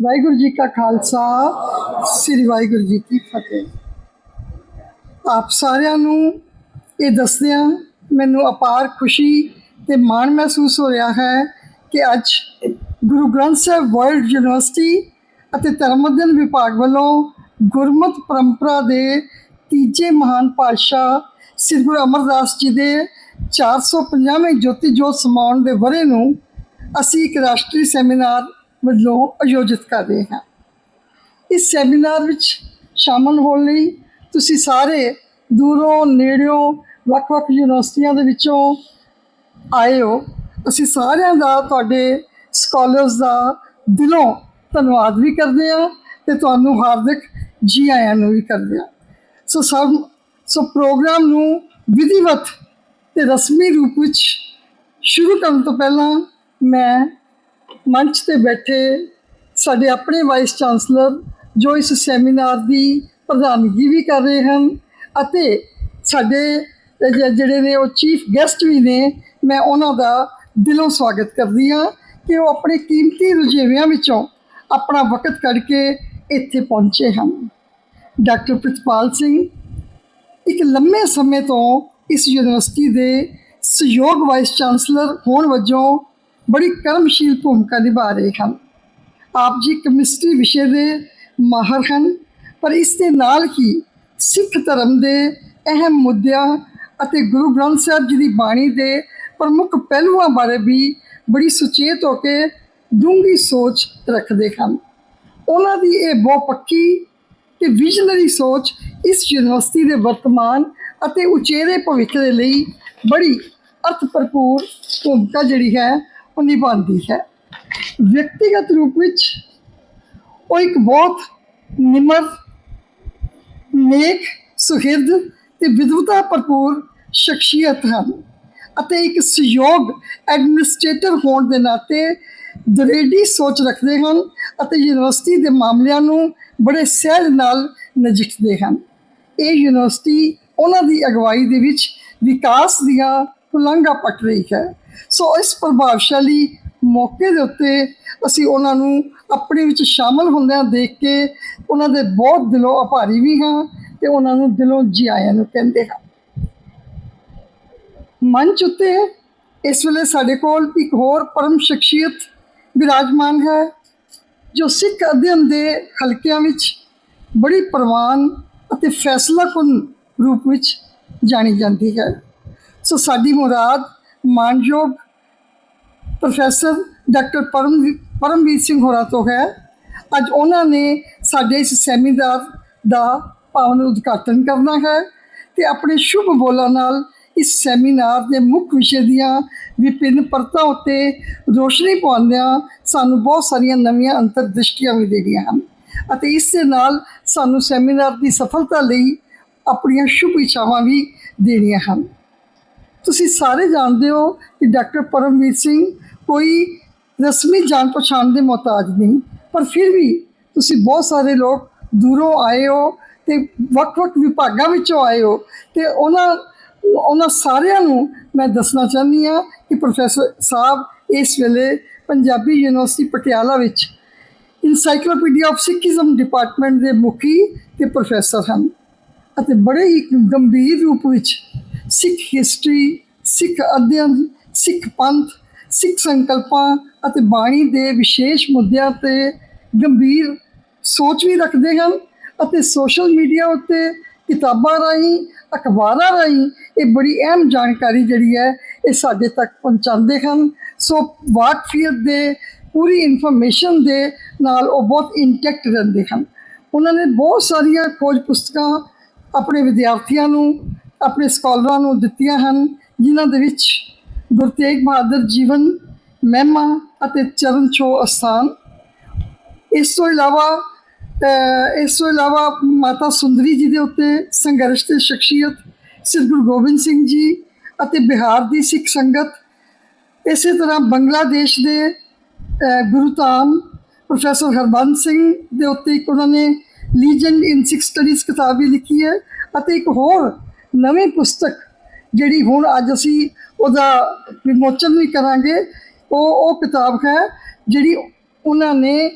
ਵਾਹਿਗੁਰੂ ਜੀ ਕਾ ਖਾਲਸਾ, ਸ੍ਰੀ ਵਾਹਿਗੁਰੂ ਜੀ ਕੀ ਫਤਿਹ। ਆਪ ਸਾਰਿਆਂ ਨੂੰ ਇਹ ਦੱਸਦਿਆਂ ਮੈਨੂੰ ਅਪਾਰ ਖੁਸ਼ੀ ਤੇ ਮਾਣ ਮਹਿਸੂਸ ਹੋ ਰਿਹਾ ਹੈ ਕਿ ਅੱਜ ਗੁਰੂ ਗ੍ਰੰਥ ਸਾਹਿਬ ਵਰਲਡ ਯੂਨੀਵਰਸਿਟੀ ਅਤੇ ਧਰਮ ਅਧਿਐਨ ਵਿਭਾਗ ਵੱਲੋਂ ਗੁਰਮਤਿ ਪਰੰਪਰਾ ਦੇ ਤੀਜੇ ਮਹਾਨ ਪਾਤਸ਼ਾਹ ਸ੍ਰੀ ਗੁਰੂ ਅਮਰਦਾਸ ਜੀ ਦੇ 450ਵੇਂ ਜੋਤੀ ਜੋਤ ਸਮਾਉਣ ਦੇ ਵਰੇ ਨੂੰ ਅਸੀਂ ਇੱਕ ਰਾਸ਼ਟਰੀ ਸੈਮੀਨਾਰ ਵੱਲੋਂ ਆਯੋਜਿਤ ਕਰ ਰਹੇ ਹਾਂ। ਇਸ ਸੈਮੀਨਾਰ ਵਿੱਚ ਸ਼ਾਮਲ ਹੋਣ ਲਈ ਤੁਸੀਂ ਸਾਰੇ ਦੂਰੋਂ, ਨੇੜਿਓਂ, ਵੱਖ-ਵੱਖ ਯੂਨੀਵਰਸਿਟੀਆਂ ਦੇ ਵਿੱਚੋਂ ਆਏ ਹੋ। ਅਸੀਂ ਸਾਰਿਆਂ ਦਾ, ਤੁਹਾਡੇ ਸਕਾਲਰਸ ਦਾ ਦਿਲੋਂ ਧੰਨਵਾਦ ਵੀ ਕਰਦੇ ਹਾਂ ਤੇ ਤੁਹਾਨੂੰ ਹਾਰਦਿਕ ਜੀ ਆਇਆਂ ਨੂੰ ਵੀ ਕਰਦੇ ਹਾਂ। ਸੋ ਸਭ, ਸੋ ਪ੍ਰੋਗਰਾਮ ਨੂੰ ਵਿਧੀਵਤ ਤੇ ਰਸਮੀ ਰੂਪ ਵਿੱਚ ਸ਼ੁਰੂ ਕਰਨ ਤੋਂ ਪਹਿਲਾਂ ਮੈਂ ਮੰਚ ਤੇ ਬੈਠੇ ਸਾਡੇ ਆਪਣੇ ਵਾਈਸ ਚਾਂਸਲਰ ਜੋ ਇਸ ਸੈਮੀਨਾਰ ਦੀ ਪ੍ਰਧਾਨਗੀ ਵੀ ਕਰ ਰਹੇ ਹਨ ਅਤੇ ਸਾਡੇ ਜਿਹੜੇ ਨੇ ਉਹ ਚੀਫ ਗੈਸਟ ਵੀ ਨੇ, ਮੈਂ ਉਹਨਾਂ ਦਾ ਦਿਲੋਂ ਸਵਾਗਤ ਕਰਦੀ ਹਾਂ ਕਿ ਉਹ ਆਪਣੇ ਕੀਮਤੀ ਰੁਝੇਵਿਆਂ ਵਿੱਚੋਂ ਆਪਣਾ ਵਕਤ ਕੱਢ ਕੇ ਇੱਥੇ ਪਹੁੰਚੇ ਹਨ। ਡਾਕਟਰ ਪ੍ਰਿਤਪਾਲ ਸਿੰਘ, ਇੱਕ ਲੰਮੇ ਸਮੇਂ ਤੋਂ ਇਸ ਯੂਨੀਵਰਸਿਟੀ ਦੇ ਸਹਿਯੋਗ ਵਾਈਸ ਚਾਂਸਲਰ ਹੋਣ ਵਜੋਂ ਬੜੀ ਕਰਮਸ਼ੀਲ ਭੂਮਿਕਾ ਨਿਭਾ ਰਹੇ ਹਨ। ਆਪ ਜੀ ਕੈਮਿਸਟਰੀ ਵਿਸ਼ੇ ਦੇ ਮਾਹਰ ਹਨ, ਪਰ ਇਸ ਦੇ ਨਾਲ ਹੀ ਸਿੱਖ ਧਰਮ ਦੇ ਅਹਿਮ ਮੁੱਦਿਆਂ ਅਤੇ ਗੁਰੂ ਗ੍ਰੰਥ ਸਾਹਿਬ ਜੀ ਦੀ ਬਾਣੀ ਦੇ ਪ੍ਰਮੁੱਖ ਪਹਿਲੂਆਂ ਬਾਰੇ ਵੀ ਬੜੀ ਸੁਚੇਤ ਹੋ ਕੇ ਡੂੰਘੀ ਸੋਚ ਰੱਖਦੇ ਹਨ। ਉਹਨਾਂ ਦੀ ਇਹ ਬਹੁਪੱਖੀ ਤੇ ਵਿਜ਼ਨਰੀ ਸੋਚ ਇਸ ਯੂਨੀਵਰਸਿਟੀ ਦੇ ਵਰਤਮਾਨ ਅਤੇ ਉਚੇਰੇ ਭਵਿੱਖ ਦੇ ਲਈ ਬੜੀ ਅਰਥ ਭਰਪੂਰ ਭੂਮਿਕਾ ਜਿਹੜੀ ਹੈ ਉਹ ਨਿਭਾਉਂਦੀ ਹੈ। ਵਿਅਕਤੀਗਤ ਰੂਪ ਵਿੱਚ ਉਹ ਇੱਕ ਬਹੁਤ ਨਿਮਰ, ਨੇਕ, ਸੁਹਿਰਦ ਤੇ ਵਿਦਵਤਾ ਭਰਪੂਰ ਸ਼ਖਸੀਅਤ ਹਨ ਅਤੇ ਇੱਕ ਸਹਿਯੋਗ ਐਡਮਿਨਿਸਟ੍ਰੇਟਰ ਹੋਣ ਦੇ ਨਾਤੇ ਦਰੇਡੀ ਸੋਚ ਰੱਖਦੇ ਹਨ ਅਤੇ ਯੂਨੀਵਰਸਿਟੀ ਦੇ ਮਾਮਲਿਆਂ ਨੂੰ ਬੜੇ ਸਹਿਜ ਨਾਲ ਨਜਿੱਠਦੇ ਹਨ। ਇਹ ਯੂਨੀਵਰਸਿਟੀ ਉਹਨਾਂ ਦੀ ਅਗਵਾਈ ਦੇ ਵਿੱਚ ਵਿਕਾਸ ਦੀਆਂ ਪੁਲੰਘਾਂ ਪੱਟ ਰਹੀ ਹੈ। ਸੋ ਇਸ ਪ੍ਰਭਾਵਸ਼ਾਲੀ ਮੌਕੇ ਦੇ ਉੱਤੇ ਅਸੀਂ ਉਹਨਾਂ ਨੂੰ ਆਪਣੇ ਵਿੱਚ ਸ਼ਾਮਲ ਹੁੰਦਿਆਂ ਦੇਖ ਕੇ ਉਹਨਾਂ ਦੇ ਬਹੁਤ ਦਿਲੋਂ ਆਭਾਰੀ ਵੀ ਹਾਂ ਤੇ ਉਹਨਾਂ ਨੂੰ ਦਿਲੋਂ ਜੀ ਆਇਆਂ ਨੂੰ ਕਹਿੰਦੇ ਹਾਂ। ਮੰਚ ਉੱਤੇ ਇਸ ਵੇਲੇ ਸਾਡੇ ਕੋਲ ਇੱਕ ਹੋਰ ਪਰਮ ਸ਼ਖਸੀਅਤ ਵਿਰਾਜਮਾਨ ਹੈ, ਜੋ ਸਿੱਖ ਅਧਿਐਨ ਦੇ ਹਲਕਿਆਂ ਵਿੱਚ ਬੜੀ ਪ੍ਰਵਾਨ ਅਤੇ ਫੈਸਲਾਕੁਨ ਰੂਪ ਵਿੱਚ ਜਾਣੀ ਜਾਂਦੀ ਹੈ। ਸੋ ਸਾਡੀ ਮੁਰਾਦ ਮਾਨਯੋਗ ਪ੍ਰੋਫੈਸਰ ਡਾਕਟਰ ਪਰਮ ਪਰਮਵੀਰ ਸਿੰਘ ਹੋਰਾਂ ਤੋਂ ਹੈ। ਅੱਜ ਉਹਨਾਂ ਨੇ ਸਾਡੇ ਇਸ ਸੈਮੀਨਾਰ ਦਾ ਪਾਵਨ ਉਦਘਾਟਨ ਕਰਨਾ ਹੈ ਤੇ ਆਪਣੇ ਸ਼ੁਭ ਬੋਲਾਂ ਨਾਲ ਇਸ ਸੈਮੀਨਾਰ ਦੇ ਮੁੱਖ ਵਿਸ਼ੇ ਦੀਆਂ ਵਿਭਿੰਨ ਪਰਤਾਂ ਉੱਤੇ ਰੋਸ਼ਨੀ ਪਾਉਂਦਿਆਂ ਸਾਨੂੰ ਬਹੁਤ ਸਾਰੀਆਂ ਨਵੀਆਂ ਅੰਤਰਦ੍ਰਿਸ਼ਟੀਆਂ ਵੀ ਦੇਣੀਆਂ ਹਨ ਅਤੇ ਇਸ ਦੇ ਨਾਲ ਸਾਨੂੰ ਸੈਮੀਨਾਰ ਦੀ ਸਫਲਤਾ ਲਈ ਆਪਣੀਆਂ ਸ਼ੁਭ ਇੱਛਾਵਾਂ ਵੀ ਦੇਣੀਆਂ ਹਨ। ਤੁਸੀਂ ਸਾਰੇ ਜਾਣਦੇ ਹੋ ਕਿ ਡਾਕਟਰ ਪਰਮਵੀਰ ਸਿੰਘ ਕੋਈ ਰਸਮੀ ਜਾਣ ਪਛਾਣ ਦੇ ਮੁਹਤਾਜ ਨਹੀਂ, ਪਰ ਫਿਰ ਵੀ ਤੁਸੀਂ ਬਹੁਤ ਸਾਰੇ ਲੋਕ ਦੂਰੋਂ ਆਏ ਹੋ ਤੇ ਵੱਖ-ਵੱਖ ਵਿਭਾਗਾਂ ਵਿੱਚੋਂ ਆਏ ਹੋ ਤੇ ਉਹਨਾਂ ਉਹਨਾਂ ਸਾਰਿਆਂ ਨੂੰ ਮੈਂ ਦੱਸਣਾ ਚਾਹੁੰਦੀ ਹਾਂ ਕਿ ਪ੍ਰੋਫੈਸਰ ਸਾਹਿਬ ਇਸ ਵੇਲੇ ਪੰਜਾਬੀ ਯੂਨੀਵਰਸਿਟੀ ਪਟਿਆਲਾ ਵਿੱਚ ਇਨਸਾਈਕਲੋਪੀਡੀਆ ਆਫ ਸਿੱਖੀਜ਼ਮ ਡਿਪਾਰਟਮੈਂਟ ਦੇ ਮੁਖੀ ਤੇ ਪ੍ਰੋਫੈਸਰ ਹਨ ਅਤੇ ਬੜੇ ਹੀ ਗੰਭੀਰ ਰੂਪ ਵਿੱਚ ਸਿੱਖ ਹਿਸਟਰੀ ਸਿੱਖ ਅਧਿਐਨ, ਸਿੱਖ ਪੰਥ, ਸਿੱਖ ਸੰਕਲਪਾਂ ਅਤੇ ਬਾਣੀ ਦੇ ਵਿਸ਼ੇਸ਼ ਮੁੱਦਿਆਂ ਤੇ ਗੰਭੀਰ ਸੋਚ ਵੀ ਰੱਖਦੇ ਹਨ ਅਤੇ ਸੋਸ਼ਲ ਮੀਡੀਆ ਉੱਤੇ ਕਿਤਾਬਾਂ ਰਾਹੀਂ, ਅਖਬਾਰਾਂ ਰਾਹੀਂ ਇਹ ਬੜੀ ਅਹਿਮ ਜਾਣਕਾਰੀ ਜਿਹੜੀ ਹੈ ਇਹ ਸਾਡੇ ਤੱਕ ਪਹੁੰਚਾਉਂਦੇ ਹਨ। ਸੋ ਵਾਕਫੀਅਤ ਦੇ ਪੂਰੀ ਇਨਫੋਰਮੇਸ਼ਨ ਦੇ ਨਾਲ ਉਹ ਬਹੁਤ ਇੰਟੈਕਟ ਰਹਿੰਦੇ ਹਨ। ਉਹਨਾਂ ਨੇ ਬਹੁਤ ਸਾਰੀਆਂ ਖੋਜ ਪੁਸਤਕਾਂ ਆਪਣੇ ਵਿਦਿਆਰਥੀਆਂ ਨੂੰ ਆਪਣੇ ਸਕਾਲਰਾਂ ਨੂੰ ਦਿੱਤੀਆਂ ਹਨ, ਜਿਨ੍ਹਾਂ ਦੇ ਵਿੱਚ ਗੁਰੂ ਤੇਗ ਬਹਾਦਰ ਜੀਵਨ, ਮਹਿਮਾ ਅਤੇ ਚਰਨ ਛੋ ਅਸਥਾਨ। ਇਸ ਤੋਂ ਇਲਾਵਾ ਇਸ ਤੋਂ ਇਲਾਵਾ ਮਾਤਾ ਸੁੰਦਰੀ ਜੀ ਦੇ ਉੱਤੇ ਸੰਘਰਸ਼ ਤੇ ਸ਼ਖਸੀਅਤ ਸ੍ਰੀ ਗੁਰੂ ਗੋਬਿੰਦ ਸਿੰਘ ਜੀ ਅਤੇ ਬਿਹਾਰ ਦੀ ਸਿੱਖ ਸੰਗਤ, ਇਸੇ ਤਰ੍ਹਾਂ ਬੰਗਲਾਦੇਸ਼ ਦੇ ਗੁਰੂ ਧਾਮ ਪ੍ਰੋਫੈਸਰ ਹਰਬੰਸ ਸਿੰਘ ਦੇ ਉੱਤੇ ਇੱਕ ਉਹਨਾਂ ਨੇ ਲੀਜੈਂਡ ਇਨ ਸਿੱਖ ਸਟੱਡੀਜ਼ ਕਿਤਾਬ ਵੀ ਲਿਖੀ ਹੈ ਅਤੇ ਇੱਕ ਹੋਰ ਨਵੀਂ ਪੁਸਤਕ ਜਿਹੜੀ ਹੁਣ ਅੱਜ ਅਸੀਂ ਉਹਦਾ ਵਿਮੋਚਨ ਵੀ ਕਰਾਂਗੇ, ਉਹ ਉਹ ਕਿਤਾਬ ਹੈ ਜਿਹੜੀ ਉਹਨਾਂ ਨੇ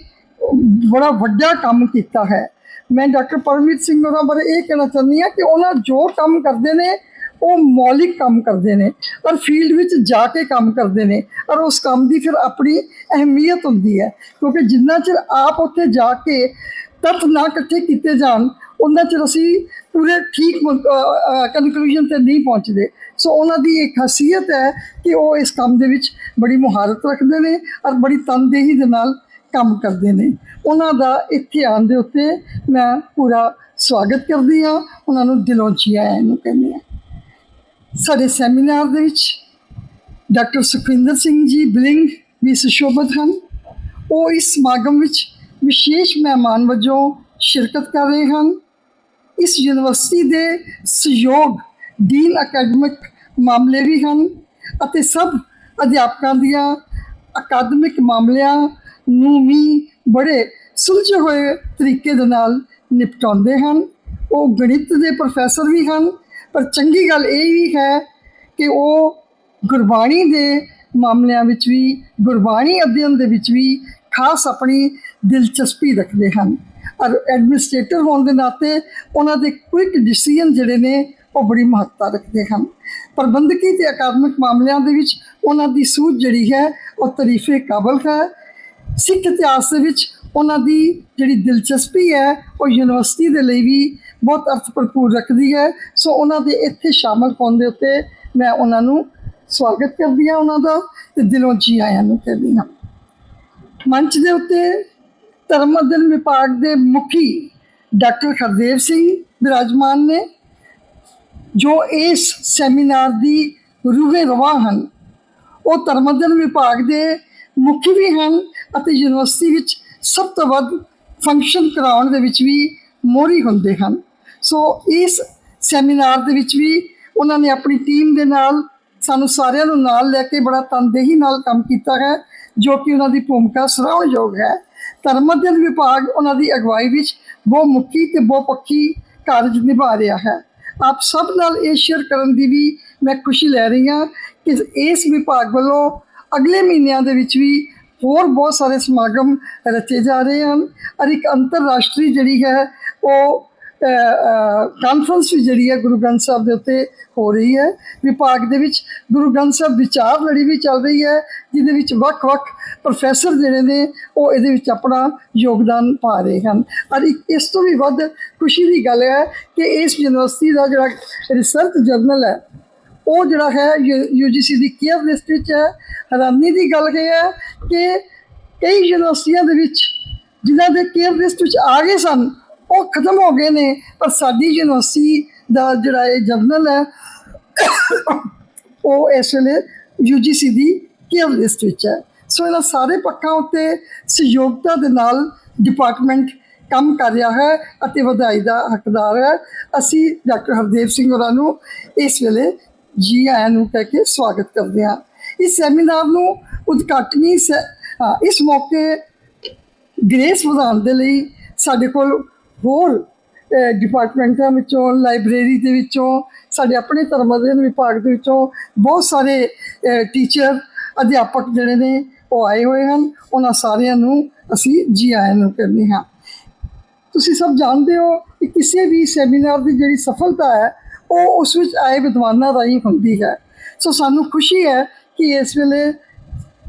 ਬੜਾ ਵੱਡਾ ਕੰਮ ਕੀਤਾ ਹੈ। ਮੈਂ ਡਾਕਟਰ ਪਰਮਜੀਤ ਸਿੰਘ ਹੋਰਾਂ ਬਾਰੇ ਇਹ ਕਹਿਣਾ ਚਾਹੁੰਦੀ ਹਾਂ ਕਿ ਉਹਨਾਂ ਜੋ ਕੰਮ ਕਰਦੇ ਨੇ, ਉਹ ਮੌਲਿਕ ਕੰਮ ਕਰਦੇ ਨੇ ਔਰ ਫੀਲਡ ਵਿੱਚ ਜਾ ਕੇ ਕੰਮ ਕਰਦੇ ਨੇ ਔਰ ਉਸ ਕੰਮ ਦੀ ਫਿਰ ਆਪਣੀ ਅਹਿਮੀਅਤ ਹੁੰਦੀ ਹੈ ਕਿਉਂਕਿ ਜਿੰਨਾ ਚਿਰ ਆਪ ਉੱਥੇ ਜਾ ਕੇ ਤੱਥ ਨਾ ਇਕੱਠੇ ਕੀਤੇ ਜਾਣ ਉਹਨਾਂ ਚਿਰ ਅਸੀਂ ਪੂਰੇ ਠੀਕ ਕਨਕਲੂਜਨ ਤੇ ਨਹੀਂ ਪਹੁੰਚਦੇ। ਸੋ ਉਹਨਾਂ ਦੀ ਇੱਕ ਖਾਸੀਅਤ ਹੈ ਕਿ ਉਹ ਇਸ ਕੰਮ ਦੇ ਵਿੱਚ ਬੜੀ ਮੁਹਾਰਤ ਰੱਖਦੇ ਨੇ ਔਰ ਬੜੀ ਤਨਦੇਹੀ ਦੇ ਨਾਲ ਕੰਮ ਕਰਦੇ ਨੇ। ਉਹਨਾਂ ਦਾ ਇੱਥੇ ਆਉਣ ਦੇ ਉੱਤੇ ਮੈਂ ਪੂਰਾ ਸਵਾਗਤ ਕਰਦੀ ਹਾਂ। ਉਹਨਾਂ ਨੂੰ ਦਿਲੋਂ ਜੀ ਆਇਆਂ ਨੂੰ ਕਹਿੰਦੀ ਹਾਂ। ਸਾਡੇ ਸੈਮੀਨਾਰ ਦੇ ਵਿੱਚ ਡਾਕਟਰ ਸੁਖਵਿੰਦਰ ਸਿੰਘ ਜੀ, ਬਲਿੰਗ ਵੀ ਸੁਸ਼ੋਭਿਤ ਹਨ। ਉਹ ਇਸ ਸਮਾਗਮ ਵਿੱਚ ਵਿਸ਼ੇਸ਼ ਮਹਿਮਾਨ ਵਜੋਂ ਸ਼ਿਰਕਤ ਕਰ ਰਹੇ ਹਨ। ਇਸ ਯੂਨੀਵਰਸਿਟੀ ਦੇ ਸਹਿਯੋਗ ਡੀਨ ਅਕੈਡਮਿਕ ਮਾਮਲੇ ਵੀ ਹਨ ਅਤੇ ਸਭ ਅਧਿਆਪਕਾਂ ਦੀਆਂ ਅਕਾਦਮਿਕ ਮਾਮਲਿਆਂ ਨੂੰ ਵੀ ਬੜੇ ਸੁਲਝੇ ਹੋਏ ਤਰੀਕੇ ਦੇ ਨਾਲ ਨਿਪਟਾਉਂਦੇ ਹਨ। ਉਹ ਗਣਿਤ ਦੇ ਪ੍ਰੋਫੈਸਰ ਵੀ ਹਨ, ਪਰ ਚੰਗੀ ਗੱਲ ਇਹ ਵੀ ਹੈ ਕਿ ਉਹ ਗੁਰਬਾਣੀ ਦੇ ਮਾਮਲਿਆਂ ਵਿੱਚ ਵੀ, ਗੁਰਬਾਣੀ ਅਧਿਐਨ ਦੇ ਵਿੱਚ ਵੀ ਖਾਸ ਆਪਣੀ ਦਿਲਚਸਪੀ ਰੱਖਦੇ ਹਨ। ਔਰ ਐਡਮਿਨਿਸਟ੍ਰੇਟਰ ਹੋਣ ਦੇ ਨਾਤੇ ਉਹਨਾਂ ਦੇ ਕੁਇਕ ਡਿਸੀਜਨ ਜਿਹੜੇ ਨੇ, ਉਹ ਬੜੀ ਮਹੱਤਤਾ ਰੱਖਦੇ ਹਨ। ਪ੍ਰਬੰਧਕੀ ਤੇ ਅਕਾਦਮਿਕ ਮਾਮਲਿਆਂ ਦੇ ਵਿੱਚ ਉਹਨਾਂ ਦੀ ਸੂਝ ਜਿਹੜੀ ਹੈ, ਉਹ ਤਾਰੀਫੇ ਕਾਬਲ ਹੈ। ਸਿੱਖ ਇਤਿਹਾਸ ਦੇ ਵਿੱਚ ਉਹਨਾਂ ਦੀ ਜਿਹੜੀ ਦਿਲਚਸਪੀ ਹੈ, ਉਹ ਯੂਨੀਵਰਸਿਟੀ ਦੇ ਲਈ ਵੀ ਬਹੁਤ ਅਰਥ ਭਰਪੂਰ ਰੱਖਦੀ ਹੈ। ਸੋ ਉਹਨਾਂ ਦੇ ਇੱਥੇ ਸ਼ਾਮਲ ਹੋਣ ਦੇ ਉੱਤੇ ਮੈਂ ਉਹਨਾਂ ਨੂੰ ਸਵਾਗਤ ਕਰਦੀ ਹਾਂ ਉਹਨਾਂ ਦਾ ਤੇ ਦਿਲੋਂ ਜੀ ਆਇਆਂ ਨੂੰ ਕਹਿੰਦੀ ਹਾਂ। ਮੰਚ ਦੇ ਉੱਤੇ ਧਰਮ ਅਧਿਐਨ ਵਿਭਾਗ ਦੇ ਮੁਖੀ ਡਾਕਟਰ ਹਰਦੇਵ ਸਿੰਘ ਵਿਰਾਜਮਾਨ ਨੇ, ਜੋ ਇਸ ਸੈਮੀਨਾਰ ਦੀ ਰੂਹੇ ਰਵਾ ਹਨ, ਉਹ ਧਰਮ ਅਧਿਐਨ ਵਿਭਾਗ ਦੇ ਮੁਖੀ ਵੀ ਹਨ ਅਤੇ ਯੂਨੀਵਰਸਿਟੀ ਵਿੱਚ ਸਭ ਤੋਂ ਵੱਧ ਫੰਕਸ਼ਨ ਕਰਾਉਣ ਦੇ ਵਿੱਚ ਵੀ ਮੋਹਰੀ ਹੁੰਦੇ ਹਨ। ਸੋ ਇਸ ਸੈਮੀਨਾਰ ਦੇ ਵਿੱਚ ਵੀ ਉਹਨਾਂ ਨੇ ਆਪਣੀ ਟੀਮ ਦੇ ਨਾਲ ਸਾਨੂੰ ਸਾਰਿਆਂ ਨੂੰ ਨਾਲ ਲੈ ਕੇ ਬੜਾ ਤਨਦੇਹੀ ਨਾਲ ਕੰਮ ਕੀਤਾ ਹੈ, ਜੋ ਕਿ ਉਹਨਾਂ ਦੀ ਭੂਮਿਕਾ ਸਰਾਹਣਯੋਗ ਹੈ। ਧਰਮ ਅਧਿਐਨ ਵਿਭਾਗ ਉਹਨਾਂ ਦੀ ਅਗਵਾਈ ਵਿੱਚ ਬਹੁ ਮੁਖੀ ਤੇ ਬਹੁ ਪੱਖੀ ਕਾਰਜ ਨਿਭਾ ਰਿਹਾ ਹੈ। ਆਪ ਸਭ ਨਾਲ ਇਹ ਸ਼ੇਅਰ ਕਰਨ ਦੀ ਵੀ ਮੈਂ ਖੁਸ਼ੀ ਲੈ ਰਹੀ ਹਾਂ ਕਿ ਇਸ ਵਿਭਾਗ ਵੱਲੋਂ ਅਗਲੇ ਮਹੀਨਿਆਂ ਦੇ ਵਿੱਚ ਵੀ ਹੋਰ ਬਹੁਤ ਸਾਰੇ ਸਮਾਗਮ ਰਚੇ ਜਾ ਰਹੇ ਹਨ। ਔਰ ਇੱਕ ਅੰਤਰਰਾਸ਼ਟਰੀ ਜਿਹੜੀ ਹੈ, ਉਹ ਕਾਨਫਰੰਸ ਵੀ ਜਿਹੜੀ ਹੈ ਗੁਰੂ ਗ੍ਰੰਥ ਸਾਹਿਬ ਦੇ ਉੱਤੇ ਹੋ ਰਹੀ ਹੈ। ਵਿਭਾਗ ਦੇ ਵਿੱਚ ਗੁਰੂ ਗ੍ਰੰਥ ਸਾਹਿਬ ਵਿਚਾਰ ਲੜੀ ਵੀ ਚੱਲ ਰਹੀ ਹੈ, ਜਿਹਦੇ ਵਿੱਚ ਵੱਖ-ਵੱਖ ਪ੍ਰੋਫੈਸਰ ਜਿਹੜੇ ਨੇ, ਉਹ ਇਹਦੇ ਵਿੱਚ ਆਪਣਾ ਯੋਗਦਾਨ ਪਾ ਰਹੇ ਹਨ। ਔਰ ਇੱਕ, ਇਸ ਤੋਂ ਵੀ ਵੱਧ ਖੁਸ਼ੀ ਦੀ ਗੱਲ ਹੈ ਕਿ ਇਸ ਯੂਨੀਵਰਸਿਟੀ ਦਾ ਜਿਹੜਾ ਰਿਸਰਚ ਜਰਨਲ ਹੈ, ਉਹ ਜਿਹੜਾ ਹੈ ਯੂਜੀਸੀ ਦੀ ਕੇਅਰ ਲਿਸਟ ਵਿੱਚ ਹੈ। ਹੈਰਾਨੀ ਦੀ ਗੱਲ ਇਹ ਹੈ ਕਿ ਕਈ ਯੂਨੀਵਰਸਿਟੀਆਂ ਦੇ ਵਿੱਚ ਜਿਨ੍ਹਾਂ ਦੇ ਕੇਅਰ ਲਿਸਟ ਵਿੱਚ ਆ ਗਏ ਸਨ ਉਹ ਖਤਮ ਹੋ ਗਏ ਨੇ, ਪਰ ਸਾਡੀ ਯੂਨੀਵਰਸਿਟੀ ਦਾ ਜਿਹੜਾ ਇਹ ਜਰਨਲ ਹੈ, ਉਹ ਇਸ ਵੇਲੇ ਯੂਜੀਸੀ ਦੀ ਕੇਅਰ ਲਿਸਟ ਵਿੱਚ ਹੈ। ਸੋ ਇਹਨਾਂ ਸਾਰੇ ਪੱਖਾਂ ਉੱਤੇ ਸਹਿਯੋਗਤਾ ਦੇ ਨਾਲ ਡਿਪਾਰਟਮੈਂਟ ਕੰਮ ਕਰ ਰਿਹਾ ਹੈ ਅਤੇ ਵਧਾਈ ਦਾ ਹੱਕਦਾਰ ਹੈ। ਅਸੀਂ ਡਾਕਟਰ ਹਰਦੇਵ ਸਿੰਘ ਹੋਰਾਂ ਨੂੰ ਇਸ ਵੇਲੇ ਜੀ ਆਇਆਂ ਨੂੰ ਕਹਿ ਕੇ ਸਵਾਗਤ ਕਰਦੇ ਹਾਂ। ਇਸ ਸੈਮੀਨਾਰ ਨੂੰ ਉਦਘਾਟਨੀ ਸੈ- ਇਸ ਮੌਕੇ ਗ੍ਰੇਸ ਵਧਾਉਣ ਦੇ ਲਈ ਸਾਡੇ ਕੋਲ ਹੋਰ ਡਿਪਾਰਟਮੈਂਟਾਂ ਵਿੱਚੋਂ ਲਾਇਬ੍ਰੇਰੀ ਦੇ ਵਿੱਚੋਂ, ਸਾਡੇ ਆਪਣੇ ਧਰਮ ਅਧਿਐਨ ਵਿਭਾਗ ਦੇ ਵਿੱਚੋਂ ਬਹੁਤ ਸਾਰੇ ਟੀਚਰ ਅਧਿਆਪਕ ਜਿਹੜੇ ਨੇ, ਉਹ ਆਏ ਹੋਏ ਹਨ। ਉਹਨਾਂ ਸਾਰਿਆਂ ਨੂੰ ਅਸੀਂ ਜੀ ਆਇਆਂ ਨੂੰ ਕਹਿੰਦੇ ਹਾਂ। ਤੁਸੀਂ ਸਭ ਜਾਣਦੇ ਹੋ ਕਿ ਕਿਸੇ ਵੀ ਸੈਮੀਨਾਰ ਦੀ ਜਿਹੜੀ ਸਫਲਤਾ ਹੈ, ਉਹ ਉਸ ਵਿੱਚ ਆਏ ਵਿਦਵਾਨਾਂ ਰਾਹੀਂ ਹੁੰਦੀ ਹੈ। ਸੋ ਸਾਨੂੰ ਖੁਸ਼ੀ ਹੈ ਕਿ ਇਸ ਵੇਲੇ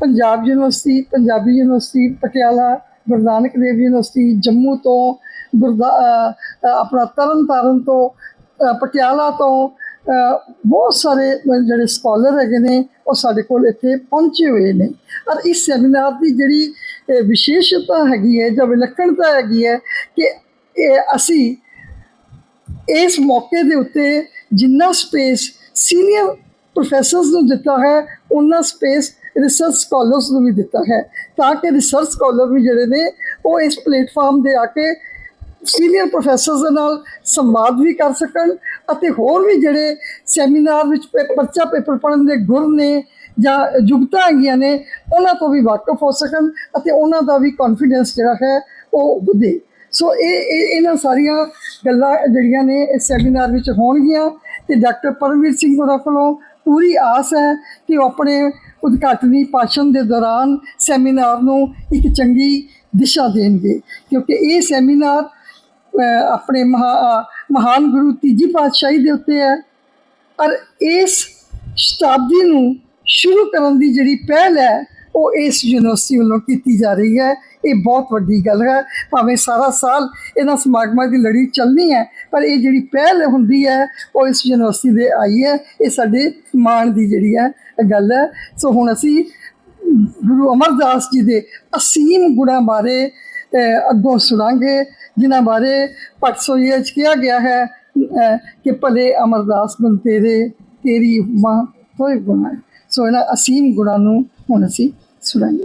Punjab university Punjabi university Patiala, Guru Nanak Dev university Jammu ਤੋਂ ਗੁਰਦਾ ਅ, ਅ, ਆਪਣਾ ਤਰਨ ਤਾਰਨ ਤੋਂ ਅ, ਪਟਿਆਲਾ ਤੋਂ ਅ, ਬਹੁਤ ਸਾਰੇ ਜਿਹੜੇ ਸਕਾਲਰ ਹੈਗੇ ਨੇ ਉਹ ਸਾਡੇ ਕੋਲ ਇੱਥੇ ਪਹੁੰਚੇ ਹੋਏ ਨੇ। ਔਰ ਇਸ ਸੈਮੀਨਾਰ ਦੀ ਜਿਹੜੀ ਅ, ਵਿਸ਼ੇਸ਼ਤਾ ਹੈਗੀ ਹੈ ਜਾਂ ਵਿਲੱਖਣਤਾ ਹੈਗੀ ਹੈ ਕਿ ਇਹ ਅਸੀਂ ਇਸ ਮੌਕੇ ਦੇ ਉੱਤੇ ਜਿੰਨਾ ਸਪੇਸ ਸੀਨੀਅਰ ਪ੍ਰੋਫੈਸਰਸ ਨੂੰ ਦਿੱਤਾ ਹੈ ਉਹਨਾਂ ਸਪੇਸ ਰਿਸਰਚ ਸਕਾਲਰਸ ਨੂੰ ਵੀ ਦਿੱਤਾ ਹੈ। ਤਾਂ ਕਿ ਰਿਸਰਚ ਸਕਾਲਰ ਵੀ ਜਿਹੜੇ ਨੇ ਉਹ ਇਸ ਪਲੇਟਫਾਰਮ ਦੇ ਆ ਕੇ ਸੀਨੀਅਰ ਪ੍ਰੋਫੈਸਰਸ ਦੇ ਨਾਲ ਸੰਵਾਦ ਵੀ ਕਰ ਸਕਣ ਅਤੇ ਹੋਰ ਵੀ ਜਿਹੜੇ ਸੈਮੀਨਾਰ ਵਿੱਚ ਪੇ- ਪਰਚਾ ਪੇਪਰ ਪੜ੍ਹਨ ਦੇ ਗੁਰ ਨੇ ਜਾਂ ਯੁਗਤਾਂ ਹੈਗੀਆਂ ਨੇ, ਉਹਨਾਂ ਤੋਂ ਵੀ ਵਾਕਫ ਹੋ ਸਕਣ ਅਤੇ ਉਹਨਾਂ ਦਾ ਵੀ ਕੌਨਫੀਡੈਂਸ ਜਿਹੜਾ ਹੈ ਉਹ ਵਧੇ। ਸੋ ਇਹ, ਇਹ- ਇਹਨਾਂ ਸਾਰੀਆਂ ਗੱਲਾਂ ਜਿਹੜੀਆਂ ਨੇ ਇਸ ਸੈਮੀਨਾਰ ਵਿੱਚ ਹੋਣਗੀਆਂ ਤੇ ਡਾਕਟਰ ਪਰਮਵੀਰ ਸਿੰਘ ਹੋਰਾਂ ਕੋਲੋਂ ਪੂਰੀ ਆਸ ਹੈ ਕਿ ਉਹ ਆਪਣੇ ਉਦਘਾਟਨੀ ਭਾਸ਼ਣ ਦੇ ਦੌਰਾਨ ਸੈਮੀਨਾਰ ਨੂੰ ਇੱਕ ਚੰਗੀ ਦਿਸ਼ਾ ਦੇਣਗੇ, ਕਿਉਂਕਿ ਇਹ ਸੈਮੀਨਾਰ ਆਪਣੇ ਮਹਾ ਮਹਾਨ ਗੁਰੂ ਤੀਜੀ ਪਾਤਸ਼ਾਹੀ ਦੇ ਉੱਤੇ ਹੈ। ਪਰ ਇਸ ਸ਼ਤਾਬਦੀ ਨੂੰ ਸ਼ੁਰੂ ਕਰਨ ਦੀ ਜਿਹੜੀ ਪਹਿਲ ਹੈ, ਉਹ ਇਸ ਯੂਨੀਵਰਸਿਟੀ ਵੱਲੋਂ ਕੀਤੀ ਜਾ ਰਹੀ ਹੈ। ਇਹ ਬਹੁਤ ਵੱਡੀ ਗੱਲ ਹੈ। ਭਾਵੇਂ ਸਾਰਾ ਸਾਲ ਇਹਨਾਂ ਸਮਾਗਮਾਂ ਦੀ ਲੜੀ ਚੱਲਣੀ ਹੈ, ਪਰ ਇਹ ਜਿਹੜੀ ਪਹਿਲ ਹੁੰਦੀ ਹੈ, ਉਹ ਇਸ ਯੂਨੀਵਰਸਿਟੀ ਦੇ ਆਈ ਹੈ। ਇਹ ਸਾਡੇ ਮਾਣ ਦੀ ਜਿਹੜੀ ਹੈ, ਗੱਲ ਹੈ। ਸੋ ਹੁਣ ਅਸੀਂ ਗੁਰੂ ਅਮਰਦਾਸ ਜੀ ਦੇ ਅਸੀਮ ਗੁਣਾਂ ਬਾਰੇ ਅੱਗੋਂ ਸੁਣਾਂਗੇ। ਜਿਨ੍ਹਾਂ ਬਾਰੇ ਪਟਸੋਈਏ ਚ ਕਿਹਾ ਗਿਆ ਹੈ ਕਿ ਭਲੇ ਅਮਰਦਾਸ ਗੁਣ ਤੇਰੇ, ਤੇਰੀ ਉਪਮਾ ਹੋਏ ਗੁਣਾ ਸੋ ਇਹਨਾਂ ਅਸੀਮ ਗੁਣਾਂ ਨੂੰ ਹੁਣ ਅਸੀਂ ਸੁਣਾਂਗੇ।